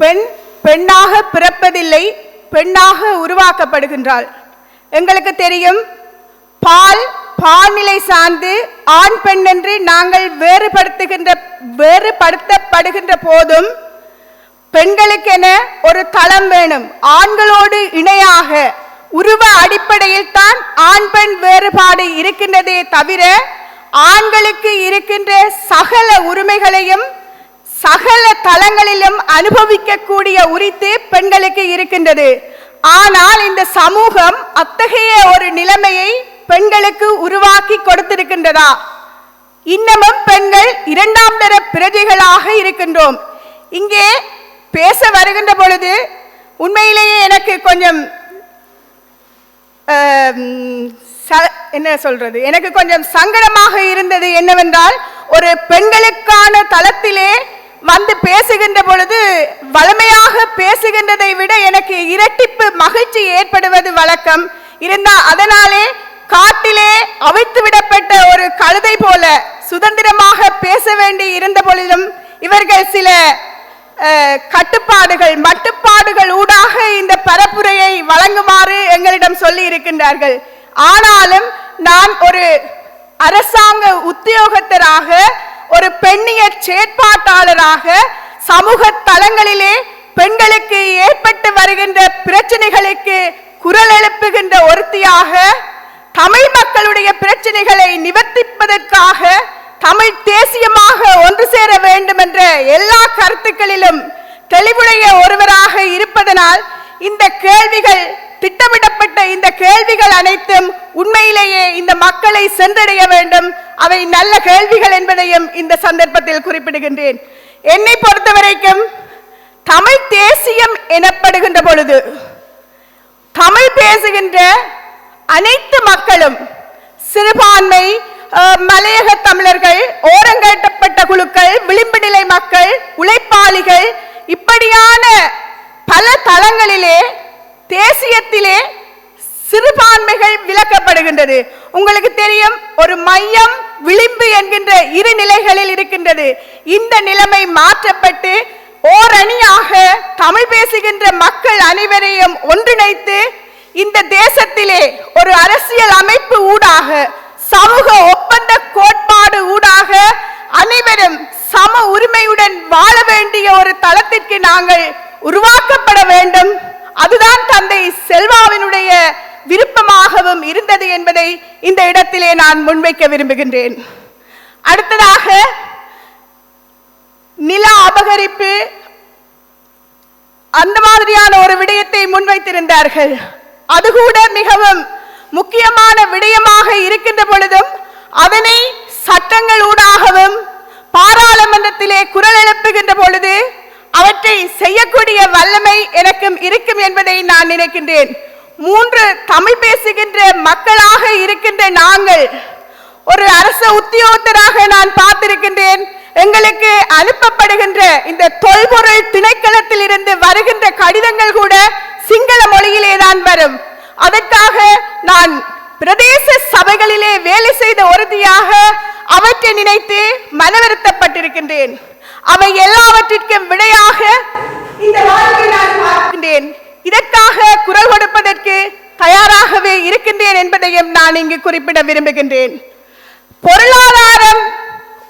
பெண் பெண்ணாக பிறப்பதில்லை பெண்ணாக உருவாக்கப்படுகின்றாள். எங்களுக்கு தெரியும் பால் பால்நிலை சார்ந்து ஆண் பெண் என்று நாங்கள் வேறுபடுத்துகின்ற வேறுபடுத்தப்படுகின்ற போதும் பெண்களுக்கென ஒரு தளம் வேணும். ஆண்களோடு இணையாக உருவ அடிப்படையில் தான் ஆண் பெண் வேறுபாடு இருக்கின்றதே தவிர ஆண்களுக்கு இருக்கின்ற சகல உரிமைகளையும் சகல தளங்களிலும் அனுபவிக்கக்கூடிய உரித்து பெண்களுக்கு இருக்கின்றது. ஆனால் இந்த சமூகம் அத்தகைய ஒரு நிலைமையை பெண்களுக்கு உருவாக்கி கொடுத்திருக்கின்றதா? இன்னமும் பெண்கள் இரண்டாம் தர பிரஜைகளாக இருக்கின்றோம். இங்கே பேச வருகின்ற பொழுது உண்மையிலேயே எனக்கு கொஞ்சம் ச- என்ன சொல்றது? எனக்கு கொஞ்சம் சங்கடமாக இருந்தது என்னவென்றால் ஒரு பெண்களுக்கான தளத்திலே வந்து பேசுகின்ற பொழுது வளமையாக பேசுகின்றதை விட எனக்கு இரட்டிப்பு மகிழ்ச்சி ஏற்படுவது வழக்கம். இருந்தால் அதனாலே காட்டிலே அவிழ்த்து விடப்பட்ட ஒரு கழுதை போல சுதந்திரமாக பேச வேண்டி இருந்த பொழுதும் இவர்கள் சில கட்டுப்பாடுகள் மட்டுப்பாடுகள் ஊடாக இந்த பரப்புரையை வழங்குமாறு எங்களிடம் சொல்லி இருக்கின்றார்கள். ஆனாலும் நான் ஒரு அரசாங்க உத்தியோகத்தராக ஒரு பெண்ணிய செயற்பாட்டாளராக சமூக தளங்களிலே பெண்களுக்கு ஏற்பட்டு வருகின்ற பிரச்சனைகளுக்கு குரல் எழுப்புகின்ற ஒருத்தியாக தமிழ் மக்களுடைய பிரச்சனைகளை நிவர்த்திப்பதற்காக தமிழ் தேசியமாக ஒன்று சேர வேண்டும் என்ற எல்லா கருத்துக்களிலும் தெளிவுடைய ஒருவராக இருப்பதனால் இந்த கேள்விகள் திட்டமிடப்பட்ட இந்த கேள்விகள் அனைத்தும் உண்மையிலேயே இந்த மக்களை சென்றடைய வேண்டும். அவை நல்ல கேள்விகள் என்பதையும் இந்த சந்தர்ப்பத்தில் குறிப்பிடுகின்றேன். என்னை பொறுத்தவரைக்கும் தமிழ் தேசியம் எனப்படுகின்ற பொழுது தமிழ் பேசுகின்ற அனைத்து மக்களும் சிறுபான்மை அஹ், மலையக தமிழர்கள் ஓரங்கட்டப்பட்ட குழுக்கள் விளிம்பு நிலை மக்கள் உழைப்பாளிகள் இப்படியான பல தளங்களிலே தேசியத்திலே சிறுபான்மைகள் விளக்கப்படுகின்றது. உங்களுக்கு தெரியும் ஒரு மையம் விளிம்பு என்கின்ற இரு நிலைகளில் இருக்கின்றது. இந்த நிலைமை மாற்றப்பட்டு ஓரணியாக தமிழ் பேசுகின்ற மக்கள் அனைவரையும் ஒன்றிணைத்து இந்த தேசத்திலே ஒரு அரசியல் அமைப்பு ஊடாக சமூக ஒப்பந்த கோட்பாடு ஊடாக அனைவரும் சம உரிமையுடன் வாழ வேண்டிய ஒரு தளத்திற்கு நாங்கள் உருவாக்கப்பட வேண்டும். அதுதான் தந்தை செல்வாவினுடைய விருப்பமாகவும் இருந்தது என்பதை இந்த இடத்திலே நான் முன்வைக்க விரும்புகின்றேன். அடுத்ததாக நில அபகரிப்பு அந்த மாதிரியான ஒரு விடயத்தை முன்வைத்திருந்தார்கள். அது கூட மிகவும் முக்கியமான விடயமாக இருக்கின்ற பொழுதும் அதனை சட்டங்கள் ஊடாகவும் பாராளுமன்றத்திலே குரல் எழுப்புகின்ற பொழுது அவற்றை செய்யக்கூடிய வல்லமை என இருக்கும் என்பதை நான் நினைக்கின்றேன். மூன்று தமிழ் பேசுகின்ற மக்களாக இருக்கின்ற நாங்கள் ஒரு அரச உத்தியோகத்தராக நான் பார்த்திருக்கின்றேன். எங்களுக்கு அனுப்பப்படுகின்ற இந்த தொல்பொருள் திணைக்களத்தில் இருந்து வருகின்ற கடிதங்கள் கூட சிங்கள மொழியிலே தான் வரும். அதற்காக நான் பிரதேச சபைகளிலே வேலை செய்த உறுதியாக அவற்றை நினைத்து மனவருத்தப்பட்டிருக்கின்றேன். அவை எல்லாவற்றிற்கும் விடையாக பார்க்கின்றேன். இதற்காக குரல் கொடுப்பதற்கு தயாராகவே இருக்கின்றேன் என்பதையும் நான் இங்கு குறிப்பிட விரும்புகின்றேன். பொருளாதாரம்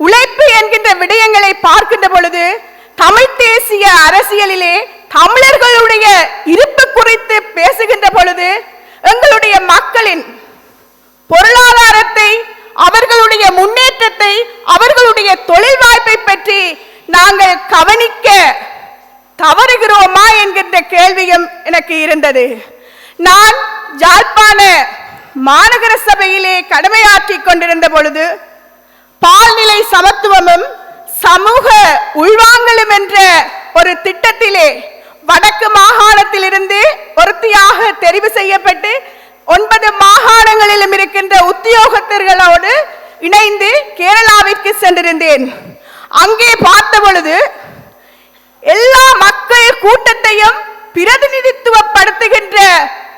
உழைப்பு என்கின்ற விடயங்களை பார்க்கின்ற பொழுது தமிழ் தேசிய அரசியலிலே தமிழர்களுடைய இருப்பு குறித்து பேசுகின்ற பொழுது எங்களுடைய மக்களின் பொருளாதாரத்தை அவர்களுடைய முன்னேற்றத்தை அவர்களுடைய தொழில் வாய்ப்பை பற்றி நாங்கள் கவனிக்க தவறுகிறோமா என்கின்ற கேள்வியும் எனக்கு இருந்தது. நான் ஜாழ்ப்பாண மாநகர சபையிலே கடமையாற்றி கொண்டிருந்த பொழுது பால்நிலை சமத்துவமும் சமூக உள்வாங்கலும் என்ற ஒரு திட்டத்திலே வடக்கு மாகாணத்திலிருந்து ஒருத்தியாக தெரிவு செய்யப்பட்டு ஒன்பது மாகாணங்களிலும் இருக்கின்ற உத்தியோகத்தர்களோடு இணைந்து கேரளாவிற்கு சென்றிருந்தேன். அங்கே பார்த்த பொழுது எல்லா கூட்டத்தையும் பிரதிநிதித்துவப்படுத்துகின்ற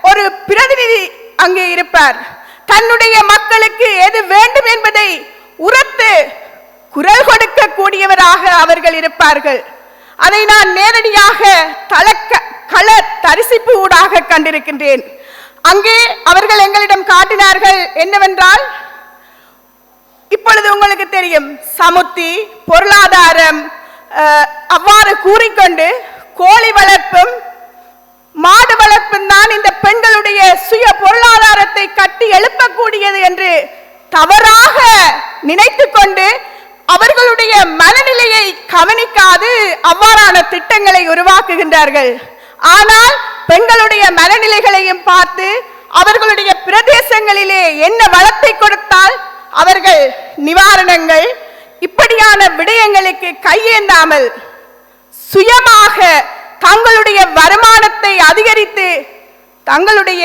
ஒரு பிரதிநிதி அங்கே இருப்பார். தன்னுடைய மக்களுக்கு எது வேண்டும் என்பதை உரத்து குரல் கொடுக்க கூடியவராக அவர்கள் இருப்பார்கள். அதை நான் நேரடியாக தளக்க கள தரிசிப்பு ஊடாக கண்டிருக்கின்றேன். அங்கே அவர்கள் எங்களிடம் காட்டினார்கள் என்னவென்றால் இப்பொழுது உங்களுக்கு தெரியும் சமுத்தி பொருளாதாரம் அஹ், அவ்வாறு கூறிக்கொண்டு கோழி வளர்ப்பும் மாடு வளர்ப்பும் தான் இந்த பெண்களுடைய சுய பொருளாதாரத்தை கட்டி எழுப்பக்கூடியது என்று தவறாக நினைத்து கொண்டு அவர்களுடைய மனநிலையை கவனிக்காது அவ்வாறான திட்டங்களை உருவாக்குகின்றார்கள். ஆனால் பெண்களுடைய மனநிலைகளையும் பார்த்து அவர்களுடைய பிரதேசங்களிலே என்ன வளத்தை கொடுத்தால் அவர்கள் நிவாரணங்கள் இப்படியான விடயங்களுக்கு கையேந்தாமல் சுயமாக தங்களுடைய வருமானத்தை அதிகரித்து தங்களுடைய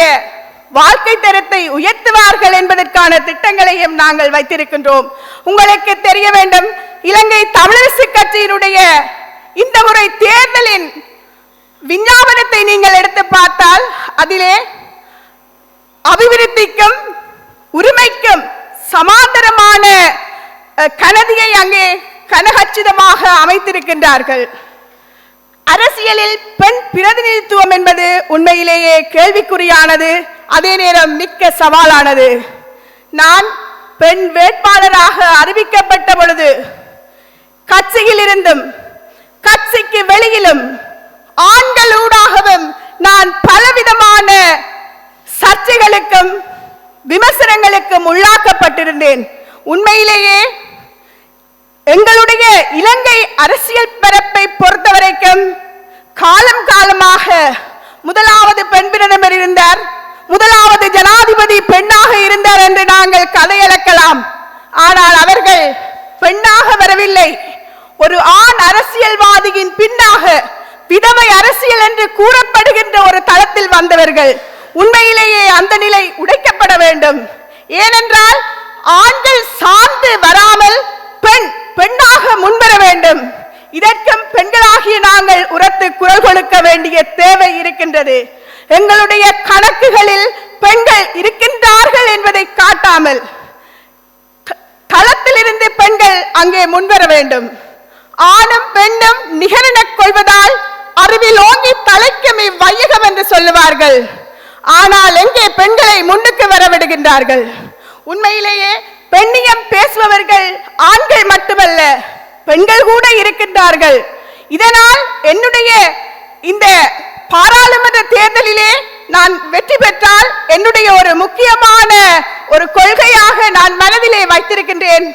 வாழ்க்கை தரத்தை உயர்த்துவார்கள் என்பதற்கான திட்டங்களையும் நாங்கள் வைத்திருக்கின்றோம். உங்களுக்கு தெரிய வேண்டும் இலங்கை தமிழரசு கட்சியினுடைய இந்த முறை தேர்தலின் விஞ்ஞாபனத்தை நீங்கள் எடுத்து பார்த்தால் அதிலே அபிவிருத்திக்கும் உரிமைக்கும் சமாந்தரமான கனதியை அங்கே கனகச்சிதமாக அமைத்திருக்கின்றார்கள். அரசியலில் பெண் பிரதிநிதித்துவம் என்பது உண்மையிலேயே கேள்விக்குறியானது. அதே நேரம் மிக்க சவாலானது. நான் பெண் வேட்பாளராக அறிவிக்கப்பட்ட பொழுது கட்சியில் இருந்தும் கட்சிக்கு வெளியிலும் ஆண்களூடாகவும் நான் பலவிதமான சர்ச்சைகளுக்கும் விமர்சனங்களுக்கும் உள்ளாக்கப்பட்டிருந்தேன். உண்மையிலேயே எங்களுடைய இலங்கை அரசியல் பரப்பை பொறுத்தவரைக்கும் காலம் காலமாக முதலாவது பெண் பிரதமர் இருந்தார். முதலாவது ஜனாதிபதி பெண்ணாக இருந்தார் என்று நாங்கள் கதையளக்கலாம். ஆனால் அவர்கள் பெண்ணாக வரவில்லை. ஒரு ஆண் அரசியல்வாதியின் பின்னாக விதவை அரசியல் என்று கூறப்படுகின்ற ஒரு தளத்தில் வந்தவர்கள் உண்மையிலேயே அந்த நிலை உடைக்கப்பட வேண்டும். ஏனென்றால் ஆண்கள் சார்ந்து வராமல் பெண் பெண்ணாக முன்வர வேண்டும். இதற்கும் பெண்களாகிய நாங்கள் உரத்து குரல் கொடுக்க வேண்டிய தேவை இருக்கின்றது. எங்களுடைய கணக்குகளில் பெண்கள் இருக்கின்றார்கள் என்பதை காட்டாமல் த- பெண்கள் அங்கே முன்வர வேண்டும். ஆணும் பெண்ணும் நிகரெனக் கொள்வதால் அறிவில் ஓங்கி தலைக்கும் இவ்வையகம் என்று சொல்லுவார்கள். ஆனால் எங்கே பெண்களை முன்னுக்கு வரவிடுகின்றார்கள்? உண்மையிலேயே பெண்ணியம் பேசுபவர்கள் ஆண்கள் மட்டுமல்ல பெண்கள் கூட இருக்கின்றார்கள். இதனால் என்னுடைய இந்த பாராளுமன்ற தேர்தலிலே நான் வெற்றி பெற்றால் என்னுடைய ஒரு முக்கியமான ஒரு கொள்கையாக நான் மனதிலே வைத்திருக்கின்றேன்.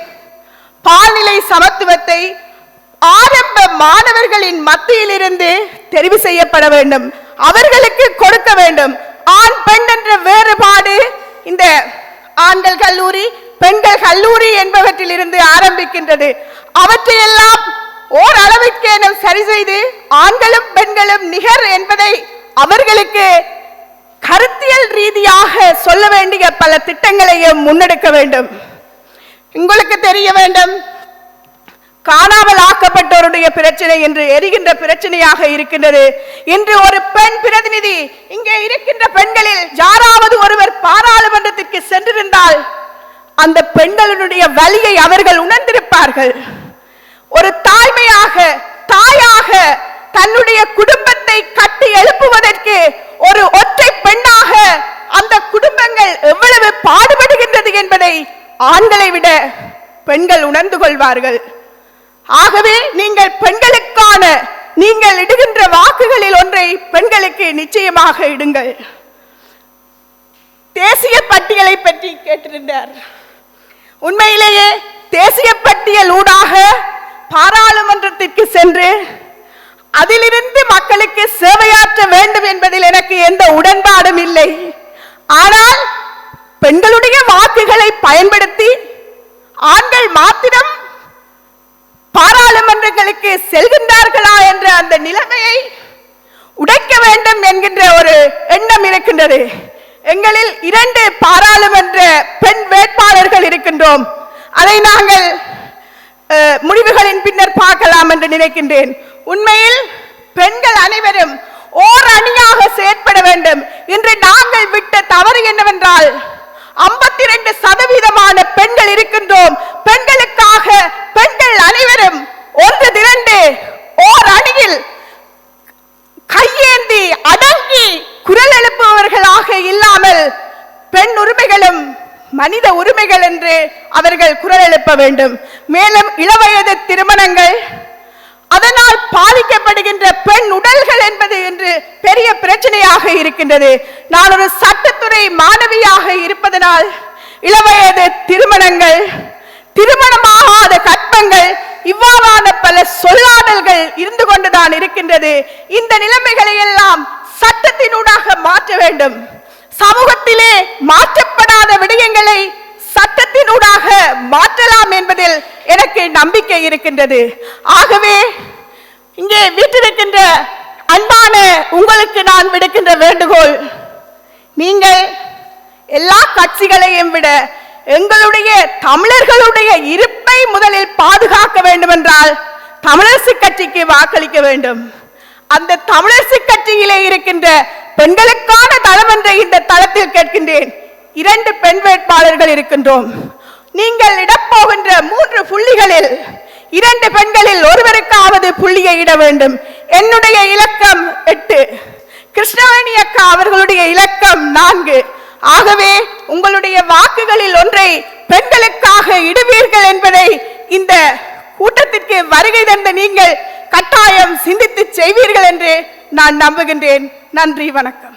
பால்நிலை சமத்துவத்தை ஆரம்ப மாணவர்களின் மத்தியிலிருந்து தெரிவு செய்யப்பட வேண்டும். அவர்களுக்கு கொடுக்க வேண்டும். ஆண் பெண் என்ற வேறுபாடு இந்த ஆண்கள் கல்லூரி பெண்கள் கல்லூரி என்பவற்றில் இருந்து ஆரம்பிக்கின்றது. அவற்றையெல்லாம் ஓரளவிற்கேனும் சரி செய்து ஆண்களும் பெண்களும் நிகர் என்பதை அவர்களுக்கு கருத்தியல் ரீதியாக சொல்ல வேண்டிய பல திட்டங்களையும் முன்னெடுக்க வேண்டும். உங்களுக்கு தெரிய வேண்டும் காணாமல் ஆக்கப்பட்டோருடைய பிரச்சனை என்று எரிகின்ற பிரச்சனையாக இருக்கின்றது. இன்று ஒரு பெண் பிரதிநிதி இங்கே இருக்கின்ற பெண்களில் யாராவது ஒருவர் பாராளுமன்றத்திற்கு சென்றிருந்தால் அந்த பெண்களுடைய வலியை அவர்கள் உணர்ந்திருப்பார்கள். ஒரு தாய்மையாக தாயாக தன்னுடைய குடும்பத்தை கட்டி எழுப்புவதற்கு ஒரு ஒற்றை பெண்ணாக அந்த குடும்பங்கள் எவ்வளவு பாடுபடுகின்றது என்பதை ஆண்களை விட பெண்கள் உணர்ந்து கொள்வார்கள். ஆகவே நீங்கள் பெண்களுக்கான நீங்கள் இடுகின்ற வாக்குகளில் ஒன்றை பெண்களுக்கு நிச்சயமாக இடுங்கள். தேசிய பட்டியலை பற்றி கேட்டிருந்தார். உண்மையிலேயே தேசிய பட்டியல் ஊடாக பாராளுமன்றத்திற்கு சென்று அதிலிருந்து மக்களுக்கு சேவையாற்ற வேண்டும் என்பதில் எனக்கு எந்த உடன்பாடும் இல்லை. ஆனால் பெண்களுடைய வாக்குகளை பயன்படுத்தி ஆண்கள் மாத்திரம் பாராளுமன்றங்களுக்கு செல்கின்றார்களா என்ற அந்த நிலைமையை உடைக்க வேண்டும் என்கின்ற ஒரு எண்ணம் இருக்கின்றது. எங்களில் இரண்டு பாராளுமன்ற பெண் வேட்பாளர்கள் இருக்கின்றோம். அதை நாங்கள் முடிவுகளின் பின்னர் பார்க்கலாம் என்று நினைக்கின்றேன். உண்மையில் பெண்கள் அனைவரும் ஓர் அணியாக செயற்பட வேண்டும். இன்று நாங்கள் விட்ட தவறு என்னவென்றால் ஐம்பத்தி ரெண்டு சதவீதமான பெண்கள் இருக்கின்றோம். பெண்களுக்காக பெண்கள் அனைவரும் ஒன்று திரண்டு ஓர் அணியில் கையேந்தி அடங்கி குரல் எழுப்புபவர்களாக இல்லாமல் பெண் உரிமைகளும் மனித உரிமைகள் என்று அவர்கள் குரல் எழுப்ப வேண்டும். மேலும் இளவயது திருமணங்கள் அதனால் பாதிக்கப்படுகின்ற பெண் உடல்கள் என்பது என்று பெரிய பிரச்சனையாக இருக்கின்றது. நான் ஒரு சட்டத்துறை மாணவியாக இருப்பதனால் இளவயது திருமணங்கள் திருமணமாகாத கற்பங்கள் இவ்வாறான பல சொல்லாடல்கள் இருந்து கொண்டுதான் இருக்கின்றது. சட்டத்தினூடாக மாற்ற வேண்டும். சமூகத்திலே மாற்றப்படாத விடயங்களை சட்டத்தினூடாக மாற்றலாம் என்பதில் எனக்கு நம்பிக்கை இருக்கின்றது. ஆகவே இங்கே வீட்டிருக்கின்ற அன்பான உங்களுக்கு நான் விடுக்கின்ற வேண்டுகோள் நீங்கள் எல்லா கட்சிகளையும் விட எங்களுடைய தமிழர்களுடைய இருப்பை முதலில் பாதுகாக்க வேண்டுமென்றால் தமிழரசு கட்சிக்கு வாக்களிக்க வேண்டும். அந்த தமிழரசு கட்சியிலே இருக்கின்ற பெண்களுக்கான தளம் என்ற இந்த தளத்தில் கேட்கின்றேன். இரண்டு பெண் வேட்பாளர்கள் இருக்கின்றோம். நீங்கள் இடப்போகின்ற மூன்று புள்ளிகளில் இரண்டு பெண்களில் ஒருவருக்காவது புள்ளியை இட வேண்டும். என்னுடைய இலக்கம் எட்டு. கிருஷ்ணவேணி அக்கா அவர்களுடைய இலக்கம் நான்கு. ஆகவே உங்களுடைய வாக்குகளில் ஒன்றை பெண்களுக்காக இடுவீர்கள் என்பதை இந்த கூட்டத்திற்கு வருகை தந்த நீங்கள் கட்டாயம் சிந்தித்து செய்வீர்கள் என்று நான் நம்புகின்றேன். நன்றி வணக்கம்.